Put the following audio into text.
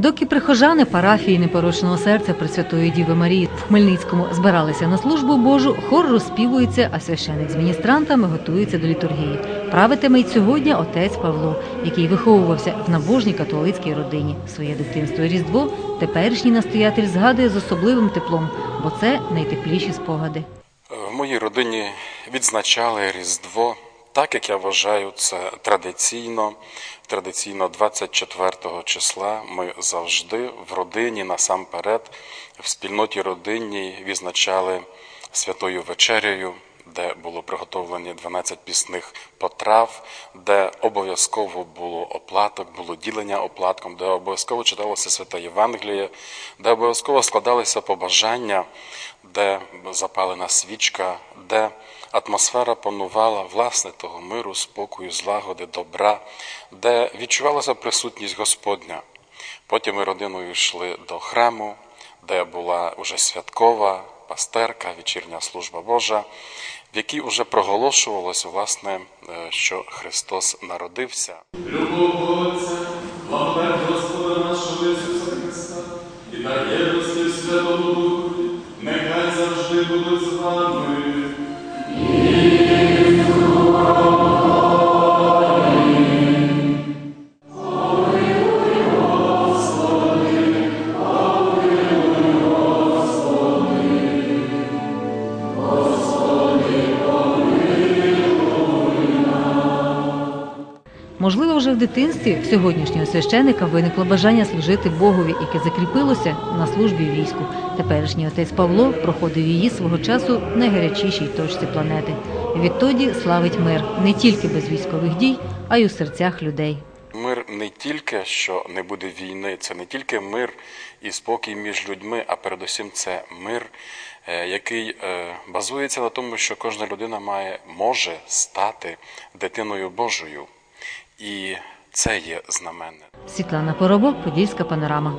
Доки прихожани парафії непорочного серця Пресвятої Діви Марії в Хмельницькому збиралися на службу Божу, хор розспівується, а священик з міністрантами готується до літургії. Правитиме й сьогодні отець Павло, який виховувався в набожній католицькій родині. Своє дитинство і різдво теперішній настоятель згадує з особливим теплом, бо це найтепліші спогади. В моїй родині відзначали Різдво, так як я вважаю, це традиційно. Традиційно 24 числа ми завжди в родині насамперед, в спільноті родинній відзначали святою вечерею, де було приготовлені 12 пісних потрав, де обов'язково було оплаток, було ділення оплатком, де обов'язково читалося святе Євангеліє, де обов'язково складалися побажання, де запалена свічка, де атмосфера панувала власне того миру, спокою, злагоди, добра, де відчувалася присутність Господня. Потім ми родиною йшли до храму, де була уже святкова пастерка, вечірня служба Божа, в якій вже проголошувалося, власне, е, що Христос народився. Любов Отця, благодать Господа нашого Ісуса Христа і на єдності Святого Духу, нехай завжди будуть з вами. Можливо, вже в дитинстві сьогоднішнього священика виникло бажання служити Богові, яке закріпилося на службі війську. Теперішній отець Павло проходив її свого часу в найгарячішій точці планети. Відтоді славить мир не тільки без військових дій, а й у серцях людей. Мир не тільки що не буде війни, це не тільки мир і спокій між людьми, а передусім це мир, е, який е, базується на тому, що кожна людина має може стати дитиною Божою. І це є знаменне. Світлана Поробок, Подільська панорама.